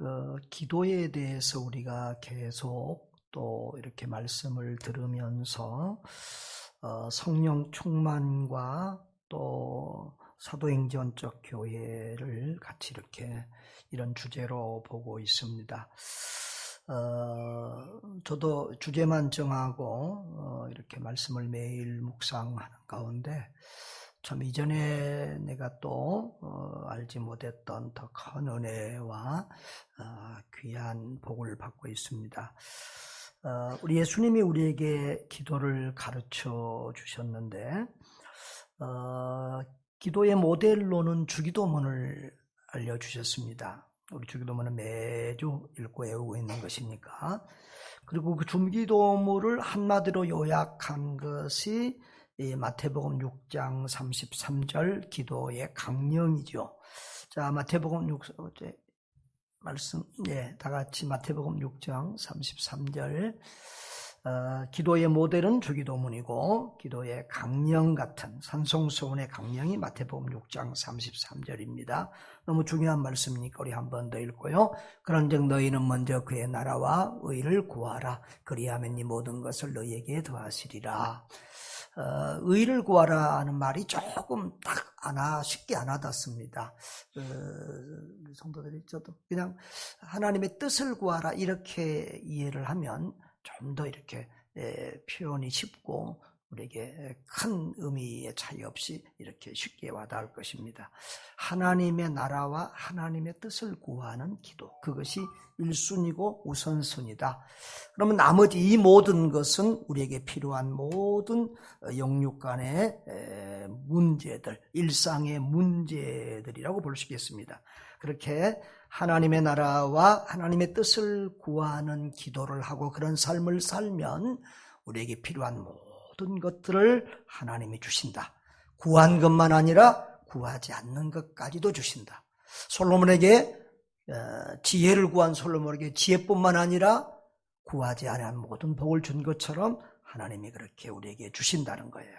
어, 기도에 대해서 우리가 계속 또 이렇게 말씀을 들으면서 어, 성령 충만과 또 사도행전적 교회를 같이 이렇게 이런 주제로 보고 있습니다. 어, 저도 주제만 정하고 어, 이렇게 말씀을 매일 묵상하는 가운데 참 이전에 내가 또 어, 알지 못했던 더 큰 은혜와 어, 귀한 복을 받고 있습니다. 어, 우리 예수님이 우리에게 기도를 가르쳐 주셨는데 어, 기도의 모델로는 주기도문을 알려주셨습니다. 우리 주기도문은 매주 읽고 외우고 있는 것이니까. 그리고 그 주기도문을 한마디로 요약한 것이 마태복음 6장 33절 기도의 강령이죠. 자, 마태복음 6, 어제 말씀, 예, 다 같이 마태복음 6장 33절. 어, 기도의 모델은 주기도문이고 기도의 강령 같은 산송서원의 강령이 마태복음 6장 33절입니다. 너무 중요한 말씀이니까 우리 한 번 더 읽고요. 그런즉 너희는 먼저 그의 나라와 의를 구하라. 그리하면 이 모든 것을 너희에게 더하시리라. 어, 의를 구하라 하는 말이 조금 딱 안아 쉽게 안 와닿습니다. 어, 성도들이 저도 그냥 하나님의 뜻을 구하라 이렇게 이해를 하면 좀 더 이렇게 표현이 쉽고 우리에게 큰 의미의 차이 없이 이렇게 쉽게 와닿을 것입니다. 하나님의 나라와 하나님의 뜻을 구하는 기도. 그것이 1순위고 우선순위다. 그러면 나머지 이 모든 것은 우리에게 필요한 모든 영육 간의 문제들, 일상의 문제들이라고 볼 수 있겠습니다. 그렇게 하나님의 나라와 하나님의 뜻을 구하는 기도를 하고 그런 삶을 살면 우리에게 필요한 모든 것들을 하나님이 주신다. 구한 것만 아니라 구하지 않는 것까지도 주신다. 솔로몬에게 어, 지혜를 구한 솔로몬에게 지혜뿐만 아니라 구하지 않은 모든 복을 준 것처럼 하나님이 그렇게 우리에게 주신다는 거예요.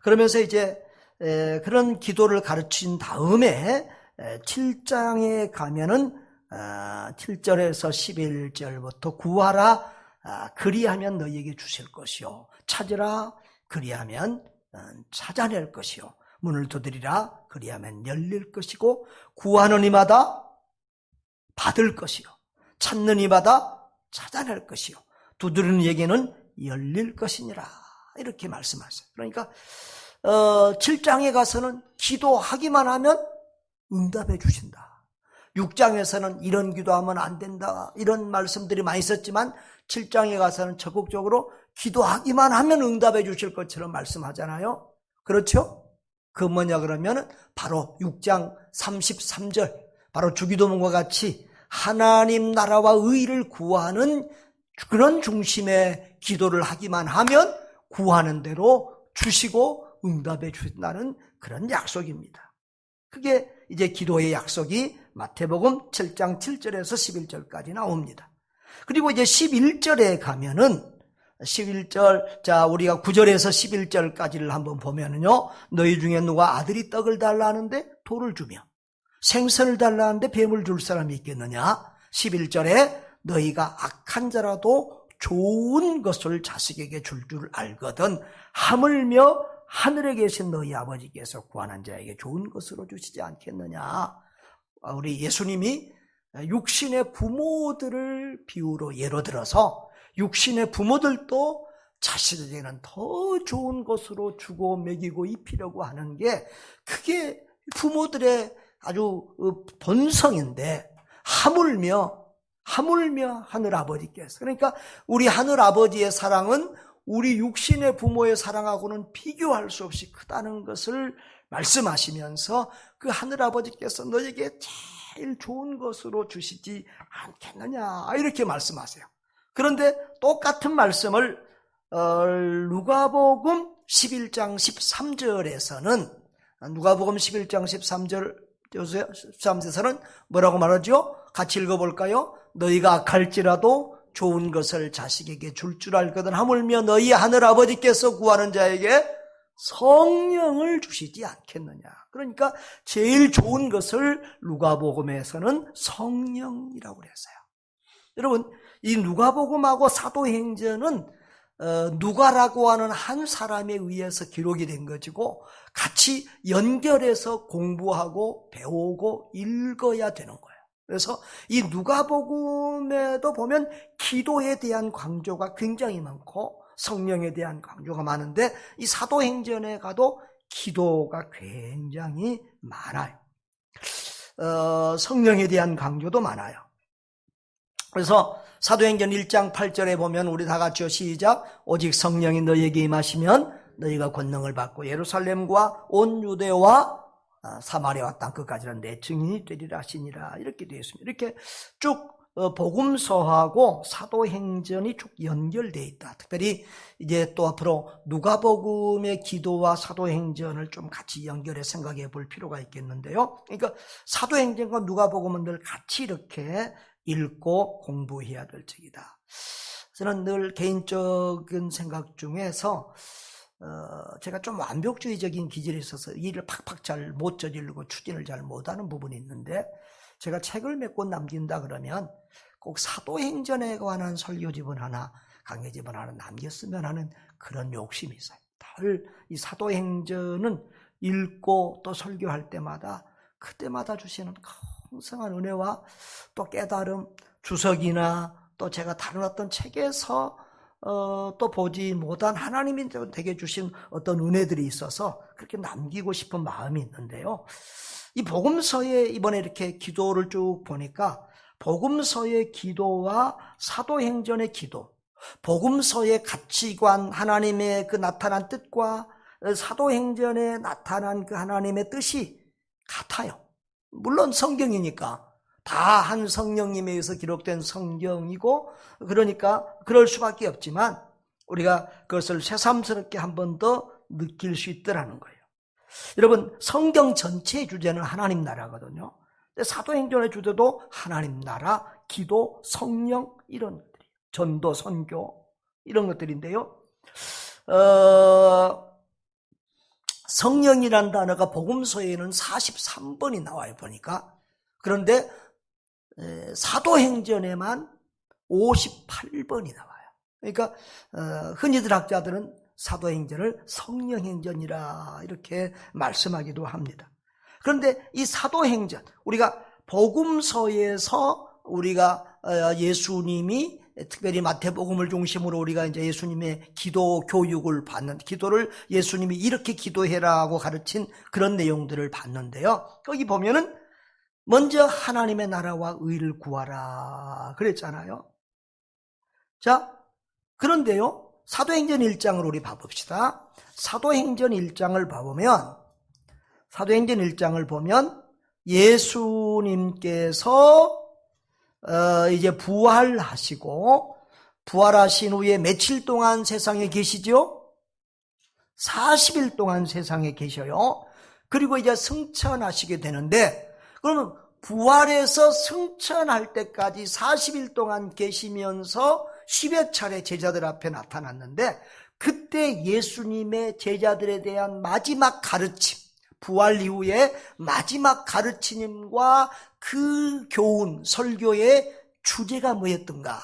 그러면서 이제 그런 기도를 가르친 다음에 7장에 가면은 7절에서 어, 11절부터 구하라 아, 그리하면 너희에게 주실 것이요 찾으라 그리하면 어, 찾아낼 것이요 문을 두드리라 그리하면 열릴 것이고 구하는 이마다 받을 것이요 찾는 이마다 찾아낼 것이요 두드리는 얘기는 열릴 것이니라 이렇게 말씀하세요. 그러니까 어, 7장에 가서는 기도하기만 하면 응답해 주신다. 6장에서는 이런 기도하면 안 된다. 이런 말씀들이 많이 있었지만 7장에 가서는 적극적으로 기도하기만 하면 응답해 주실 것처럼 말씀하잖아요. 그렇죠? 그 뭐냐 그러면 바로 6장 33절 바로 주기도문과 같이 하나님 나라와 의를 구하는 그런 중심의 기도를 하기만 하면 구하는 대로 주시고 응답해 주신다는 그런 약속입니다. 그게 이제 기도의 약속이 마태복음 7장 7절에서 11절까지 나옵니다. 그리고 이제 11절에 가면은 11절, 자, 우리가 9절에서 11절까지를 한번 보면은요, 너희 중에 누가 아들이 떡을 달라 하는데 돌을 주며, 생선을 달라 하는데 뱀을 줄 사람이 있겠느냐? 11절에 너희가 악한 자라도 좋은 것을 자식에게 줄줄 줄 알거든, 하물며 하늘에 계신 너희 아버지께서 구하는 자에게 좋은 것으로 주시지 않겠느냐. 아, 우리 예수님이 육신의 부모들을 비유로 예로 들어서 육신의 부모들도 자신에게는 더 좋은 것으로 주고 먹이고 입히려고 하는 게 그게 부모들의 아주 본성인데 하물며 하물며 하늘 아버지께서 그러니까 우리 하늘 아버지의 사랑은 우리 육신의 부모의 사랑하고는 비교할 수 없이 크다는 것을 말씀하시면서 그 하늘 아버지께서 너에게 제일 좋은 것으로 주시지 않겠느냐 이렇게 말씀하세요. 그런데 똑같은 말씀을 어, 누가복음 11장 13절에서는 누가복음 11장 13절 13절에서는 뭐라고 말하죠? 같이 읽어볼까요? 너희가 갈지라도 좋은 것을 자식에게 줄줄 알거든 하물며 너희 하늘 아버지께서 구하는 자에게 성령을 주시지 않겠느냐. 그러니까 제일 좋은 것을 누가복음에서는 성령이라고 그랬어요. 여러분, 이 누가복음하고 사도행전은 어, 누가라고 하는 한 사람에 의해서 기록이 된 것이고 같이 연결해서 공부하고 배우고 읽어야 되는 거예요. 그래서 이 누가복음에도 보면 기도에 대한 강조가 굉장히 많고 성령에 대한 강조가 많은데 이 사도행전에 가도 기도가 굉장히 많아요. 어, 성령에 대한 강조도 많아요. 그래서 사도행전 1장 8절에 보면 우리 다 같이요 시작 오직 성령이 너에게 임하시면 너희가 권능을 받고 예루살렘과 온 유대와 아, 사마리아와 땅 끝까지는 내 증인이 되리라 하시니라 이렇게 되어 있습니다. 이렇게 쭉 어, 복음서하고 사도행전이 쭉 연결되어 있다. 특별히 이제 또 앞으로 누가복음의 기도와 사도행전을 좀 같이 연결해 생각해 볼 필요가 있겠는데요. 그러니까 사도행전과 누가복음은 늘 같이 이렇게 읽고 공부해야 될 적이다. 저는 늘 개인적인 생각 중에서 어, 제가 좀 완벽주의적인 기질이 있어서 일을 팍팍 잘 못 저지르고 추진을 잘 못하는 부분이 있는데 제가 책을 몇 권 남긴다 그러면 꼭 사도행전에 관한 설교집은 하나 강해집은 하나 남겼으면 하는 그런 욕심이 있어요. 늘 이 사도행전은 읽고 또 설교할 때마다 그때마다 주시는 풍성한 은혜와 또 깨달음, 주석이나 또 제가 다른 어떤 책에서 어, 또 보지 못한 하나님이 되게 주신 어떤 은혜들이 있어서 그렇게 남기고 싶은 마음이 있는데요. 이 복음서에 이번에 이렇게 기도를 쭉 보니까 복음서의 기도와 사도행전의 기도, 복음서의 가치관, 하나님의 그 나타난 뜻과 사도행전에 나타난 그 하나님의 뜻이 같아요. 물론 성경이니까 다 한 성령님에 의해서 기록된 성경이고 그러니까 그럴 수밖에 없지만 우리가 그것을 새삼스럽게 한 번 더 느낄 수 있더라는 거예요. 여러분 성경 전체의 주제는 하나님 나라거든요. 사도행전의 주제도 하나님 나라, 기도, 성령 이런 것들이 전도, 선교 이런 것들인데요. 어, 성령이란 단어가 복음서에는 43번이 나와요, 보니까. 그런데 사도행전에만 58번이 나와요. 그러니까 어, 흔히들 학자들은 사도행전을 성령행전이라 이렇게 말씀하기도 합니다. 그런데 이 사도행전, 우리가 복음서에서 우리가 어, 예수님이 특별히 마태복음을 중심으로 우리가 이제 예수님의 기도 교육을 받는 기도를 예수님이 이렇게 기도해라고 가르친 그런 내용들을 봤는데요. 거기 보면은 먼저 하나님의 나라와 의를 구하라 그랬잖아요. 자, 그런데요. 사도행전 1장을 우리 봐봅시다. 사도행전 1장을 봐보면 사도행전 1장을 보면 예수님께서 어, 이제 부활하시고 부활하신 후에 며칠 동안 세상에 계시죠? 40일 동안 세상에 계셔요. 그리고 이제 승천하시게 되는데 그러면 부활해서 승천할 때까지 40일 동안 계시면서 10여 차례 제자들 앞에 나타났는데 그때 예수님의 제자들에 대한 마지막 가르침 부활 이후에 마지막 가르침과 그 교훈, 설교의 주제가 뭐였던가?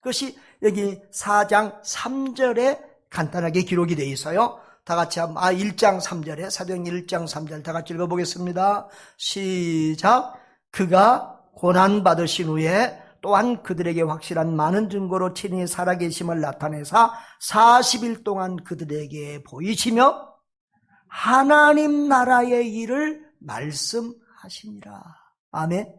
그것이 여기 4장 3절에 간단하게 기록이 되어 있어요. 다 같이 한번, 아, 1장 3절에, 사도행 1장 3절 다 같이 읽어보겠습니다. 시작. 그가 고난받으신 후에 또한 그들에게 확실한 많은 증거로 친히 살아계심을 나타내사 40일 동안 그들에게 보이시며 하나님 나라의 일을 말씀하시니라. 아멘.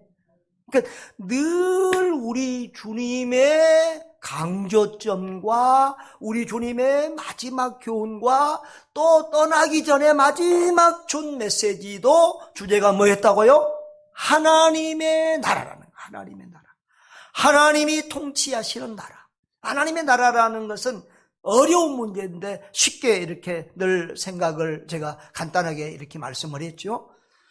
그러니까 늘 우리 주님의 강조점과 우리 주님의 마지막 교훈과 또 떠나기 전에 마지막 준 메시지도 주제가 뭐였다고요? 하나님의 나라라는 거예요. 하나님의 나라. 하나님이 통치하시는 나라. 하나님의 나라라는 것은 어려운 문제인데 쉽게 이렇게 늘 생각을 제가 간단하게 이렇게 말씀을 했죠.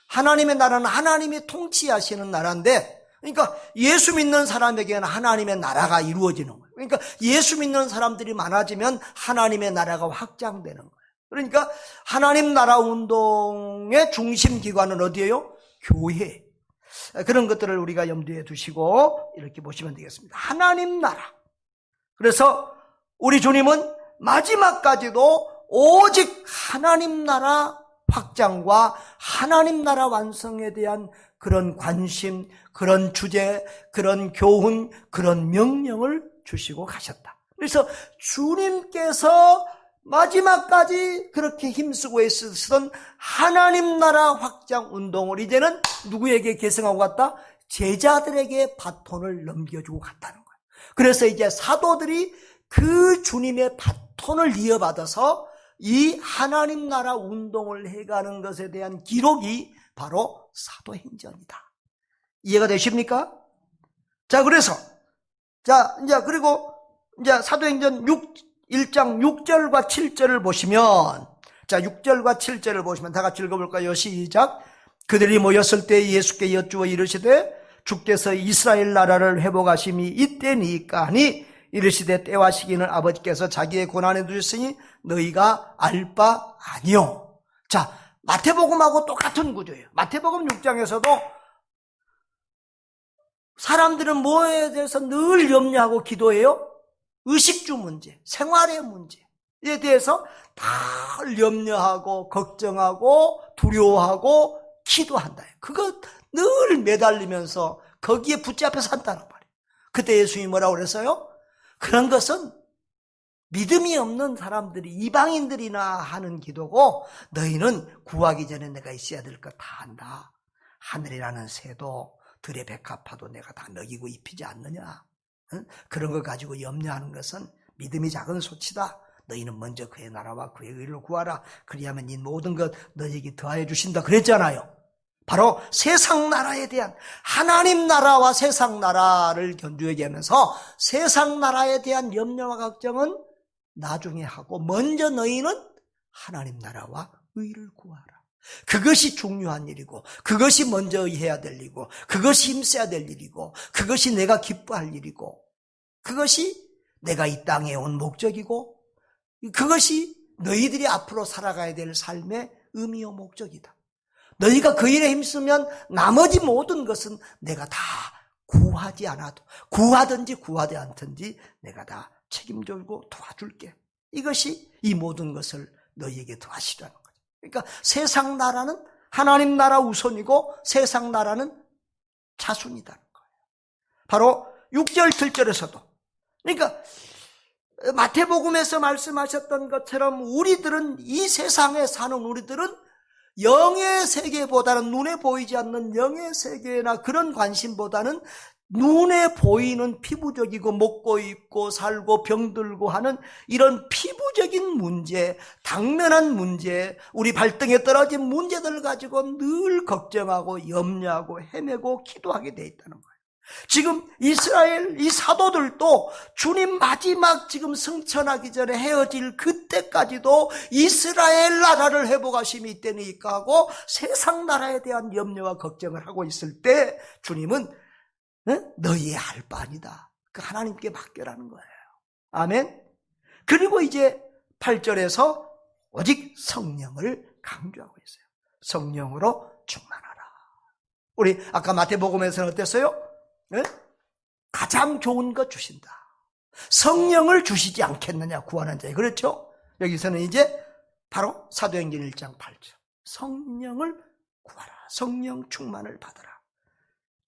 하나님의 나라는 하나님이 통치하시는 나라인데 그러니까 예수 믿는 사람에게는 하나님의 나라가 이루어지는 거예요. 그러니까 예수 믿는 사람들이 많아지면 하나님의 나라가 확장되는 거예요. 그러니까 하나님 나라 운동의 중심 기관은 어디예요? 교회. 그런 것들을 우리가 염두에 두시고 이렇게 보시면 되겠습니다. 하나님 나라. 그래서 우리 주님은 마지막까지도 오직 하나님 나라 확장과 하나님 나라 완성에 대한 그런 관심, 그런 주제, 그런 교훈, 그런 명령을 주시고 가셨다. 그래서 주님께서 마지막까지 그렇게 힘쓰고 애쓰던 하나님 나라 확장 운동을 이제는 누구에게 계승하고 갔다? 제자들에게 바톤을 넘겨주고 갔다는 거예요. 그래서 이제 사도들이 그 주님의 바톤을 이어받아서 이 하나님 나라 운동을 해가는 것에 대한 기록이 바로 사도행전이다. 이해가 되십니까? 자, 그래서 자, 이제 그리고 이제 사도행전 6 1장 6절과 7절을 보시면 자, 6절과 7절을 보시면 다 같이 읽어볼까요? 시작. 그들이 모였을 때 예수께 여쭈어 이르시되 주께서 이스라엘 나라를 회복하심이 이때니까 하니 이르시되 때와 시기는 아버지께서 자기의 고난에 두셨으니 너희가 알 바 아니요. 자, 마태복음하고 똑같은 구조예요. 마태복음 6장에서도 사람들은 뭐에 대해서 늘 염려하고 기도해요? 의식주 문제, 생활의 문제에 대해서 다 염려하고 걱정하고 두려워하고 기도한다. 그거 늘 매달리면서 거기에 붙잡혀 산다는 말이에요. 그때 예수님이 뭐라고 그랬어요? 그런 것은 믿음이 없는 사람들이 이방인들이나 하는 기도고 너희는 구하기 전에 내가 있어야 될 것 다 한다. 하늘이라는 새도 들의 백합화도 내가 다 먹이고 입히지 않느냐. 응? 그런 걸 가지고 염려하는 것은 믿음이 작은 소치다. 너희는 먼저 그의 나라와 그의 의를 구하라. 그리하면 이 모든 것 너희에게 더하여 주신다. 그랬잖아요. 바로 세상 나라에 대한 하나님 나라와 세상 나라를 견주하게 하면서 세상 나라에 대한 염려와 걱정은 나중에 하고 먼저 너희는 하나님 나라와 의를 구하라. 그것이 중요한 일이고 그것이 먼저 해야 될 일이고 그것이 힘써야 될 일이고 그것이 내가 기뻐할 일이고 그것이 내가 이 땅에 온 목적이고 그것이 너희들이 앞으로 살아가야 될 삶의 의미요 목적이다. 너희가 그 일에 힘쓰면 나머지 모든 것은 내가 다 구하지 않아도 구하든지 구하지 않든지 내가 다 책임져주고 도와줄게. 이것이 이 모든 것을 너희에게 도와시라는 거죠. 그러니까 세상 나라는 하나님 나라 우선이고 세상 나라는 자순이다는 거예요. 바로 6절 7절에서도 그러니까 마태복음에서 말씀하셨던 것처럼 우리들은 이 세상에 사는 우리들은 영의 세계보다는 눈에 보이지 않는 영의 세계나 그런 관심보다는 눈에 보이는 피부적이고 먹고 입고 살고 병들고 하는 이런 피부적인 문제, 당면한 문제, 우리 발등에 떨어진 문제들 가지고 늘 걱정하고 염려하고 헤매고 기도하게 돼 있다는 거예요. 지금 이스라엘 이 사도들도 주님 마지막 지금 승천하기 전에 헤어질 그때까지도 이스라엘 나라를 회복하심이 있다니까 하고 세상 나라에 대한 염려와 걱정을 하고 있을 때 주님은 너희의 할 바 아니다. 그 하나님께 맡겨라는 거예요. 아멘. 그리고 이제 8절에서 오직 성령을 강조하고 있어요. 성령으로 충만하라. 우리 아까 마태복음에서는 어땠어요? 네? 가장 좋은 것 주신다. 성령을 주시지 않겠느냐 구하는 자에 그렇죠? 여기서는 이제 바로 사도행전 1장 8절 성령을 구하라. 성령 충만을 받아라.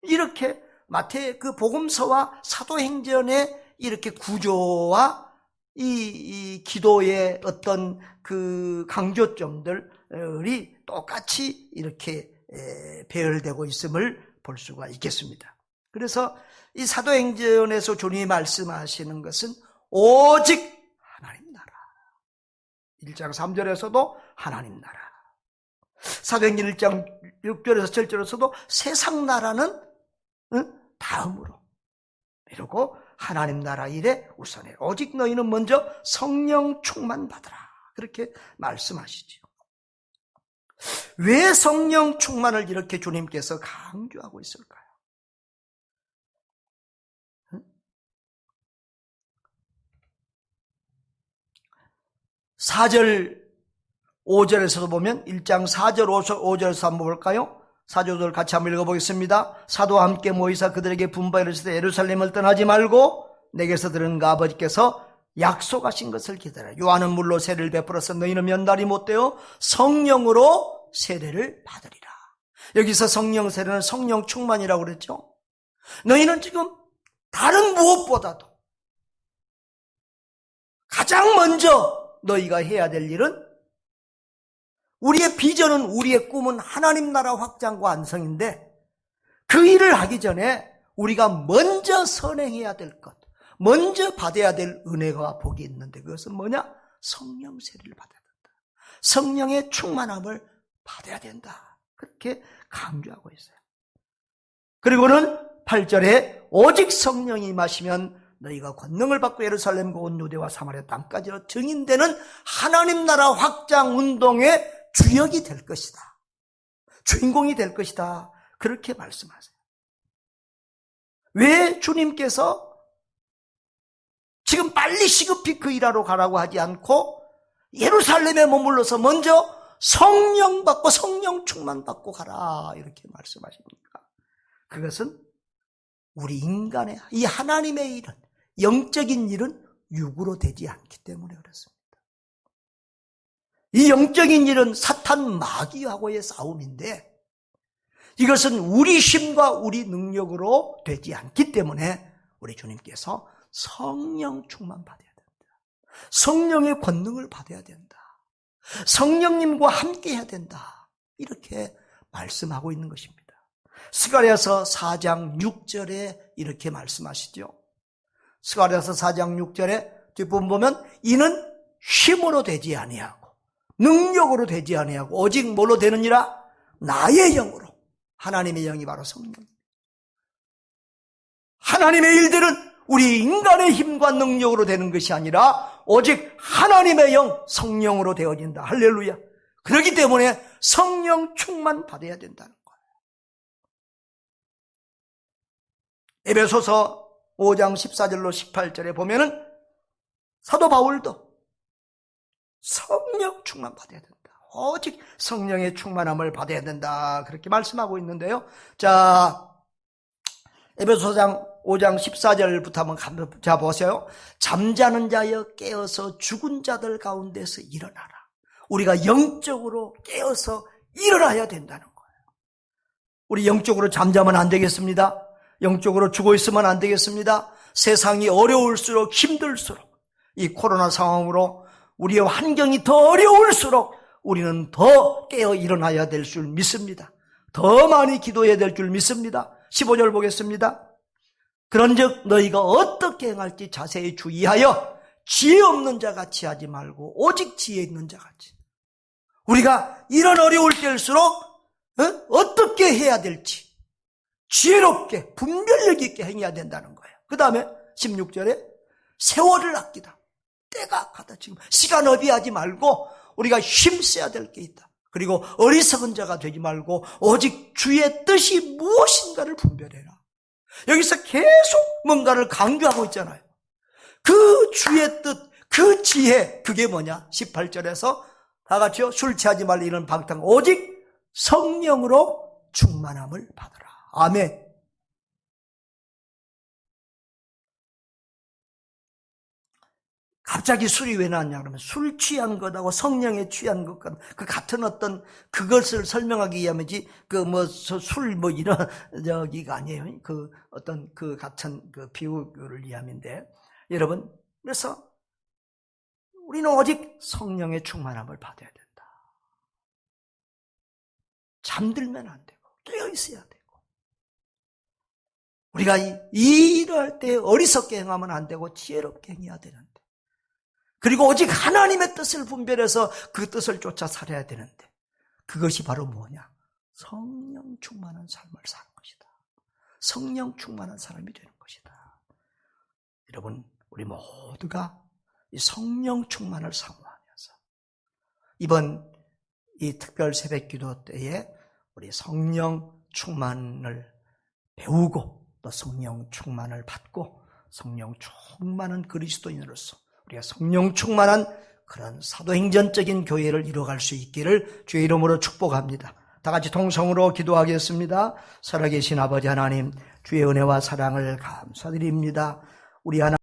이렇게 마태 그 복음서와 사도행전의 이렇게 구조와 이, 이 기도의 어떤 그 강조점들이 똑같이 이렇게 배열되고 있음을 볼 수가 있겠습니다. 그래서 이 사도행전에서 주님이 말씀하시는 것은 오직 하나님 나라. 1장 3절에서도 하나님 나라. 사도행전 1장 6절에서 7절에서도 세상 나라는 다음으로 이러고 하나님 나라 일에 우선해. 오직 너희는 먼저 성령 충만 받으라. 그렇게 말씀하시죠. 왜 성령 충만을 이렇게 주님께서 강조하고 있을까요? 4절 5절에서도 보면 1장 4절 5절에서 한번 볼까요? 사조들 같이 한번 읽어보겠습니다. 사도와 함께 모이사 그들에게 분바 이르시되 예루살렘을 떠나지 말고 내게서 들은 그 아버지께서 약속하신 것을 기다려. 요한은 물로 세례를 베풀어서 너희는 면달이 못되어 성령으로 세례를 받으리라. 여기서 성령 세례는 성령 충만이라고 그랬죠. 너희는 지금 다른 무엇보다도 가장 먼저 너희가 해야 될 일은 우리의 비전은 우리의 꿈은 하나님 나라 확장과 안성인데 그 일을 하기 전에 우리가 먼저 선행해야 될 것, 먼저 받아야 될 은혜가 복이 있는데 그것은 뭐냐? 성령 세례를 받아야 된다. 성령의 충만함을 받아야 된다. 그렇게 강조하고 있어요. 그리고는 8절에 오직 성령이 마시면 너희가 권능을 받고 예루살렘과 온 유대와 사마리아 땅까지로 증인되는 하나님 나라 확장 운동의 주역이 될 것이다. 주인공이 될 것이다. 그렇게 말씀하세요. 왜 주님께서 지금 빨리 시급히 그 일하러 가라고 하지 않고 예루살렘에 머물러서 먼저 성령 받고 성령 충만 받고 가라 이렇게 말씀하십니까? 그것은 우리 인간의 이 하나님의 일은 영적인 일은 육으로 되지 않기 때문에 그렇습니다. 이 영적인 일은 사탄 마귀하고의 싸움인데 이것은 우리 힘과 우리 능력으로 되지 않기 때문에 우리 주님께서 성령 충만 받아야 된다. 성령의 권능을 받아야 된다. 성령님과 함께 해야 된다. 이렇게 말씀하고 있는 것입니다. 스가랴서 4장 6절에 이렇게 말씀하시죠. 스가랴서 4장 6절에 뒷부분 보면 이는 힘으로 되지 아니하고 능력으로 되지 아니하고 오직 뭘로 되느니라? 나의 영으로. 하나님의 영이 바로 성령. 하나님의 일들은 우리 인간의 힘과 능력으로 되는 것이 아니라 오직 하나님의 영, 성령으로 되어진다. 할렐루야. 그렇기 때문에 성령 충만 받아야 된다는 거예요. 에베소서 5장 14절로 18절에 보면은 사도 바울도 성령 충만 받아야 된다. 오직 성령의 충만함을 받아야 된다. 그렇게 말씀하고 있는데요. 자, 에베소장 5장 14절부터 한번 자 보세요. 잠자는 자여 깨어서 죽은 자들 가운데서 일어나라. 우리가 영적으로 깨어서 일어나야 된다는 거예요. 우리 영적으로 잠자면 안 되겠습니다. 영적으로 죽어 있으면 안 되겠습니다. 세상이 어려울수록 힘들수록 이 코로나 상황으로 우리의 환경이 더 어려울수록 우리는 더 깨어 일어나야 될 줄 믿습니다. 더 많이 기도해야 될 줄 믿습니다. 15절 보겠습니다. 그런즉 너희가 어떻게 행할지 자세히 주의하여 지혜 없는 자 같이 하지 말고 오직 지혜 있는 자 같이. 우리가 이런 어려울 때일수록 어? 떻게 해야 될지 지혜롭게 분별력 있게 행해야 된다는 거예요. 그 다음에 16절에 세월을 아끼다. 때가 가다 지금 시간 어비하지 말고 우리가 힘써야 될 게 있다. 그리고 어리석은 자가 되지 말고 오직 주의 뜻이 무엇인가를 분별해라. 여기서 계속 뭔가를 강조하고 있잖아요. 그 주의 뜻, 그 지혜, 그게 뭐냐? 18절에서 다 같이요. 술 취하지 이런 방탕. 오직 성령으로 충만함을 받아라. 아멘. 갑자기 술이 왜 나왔냐 그러면 술 취한 것하고 성령에 취한 것과 그 같은 어떤 그것을 설명하기 위함이지 그 뭐 술뭐 뭐 이런 저기가 아니에요. 그 어떤 그 같은 그 비유를 위함인데 여러분 그래서 우리는 오직 성령의 충만함을 받아야 된다. 잠들면 안 되고 깨어 있어야 되고 우리가 이럴 때 어리석게 행하면 안 되고 지혜롭게 행해야 되는데 그리고 오직 하나님의 뜻을 분별해서 그 뜻을 쫓아 살아야 되는데 그것이 바로 뭐냐? 성령 충만한 삶을 사는 것이다. 성령 충만한 사람이 되는 것이다. 여러분, 우리 모두가 이 성령 충만을 사모하면서 이번 이 특별 새벽 기도 때에 우리 성령 충만을 배우고 또 성령 충만을 받고 성령 충만한 그리스도인으로서 우리가 성령 충만한 그런 사도행전적인 교회를 이뤄갈 수 있기를 주의 이름으로 축복합니다. 다 같이 통성으로 기도하겠습니다. 살아계신 아버지 하나님, 주의 은혜와 사랑을 감사드립니다. 우리 하나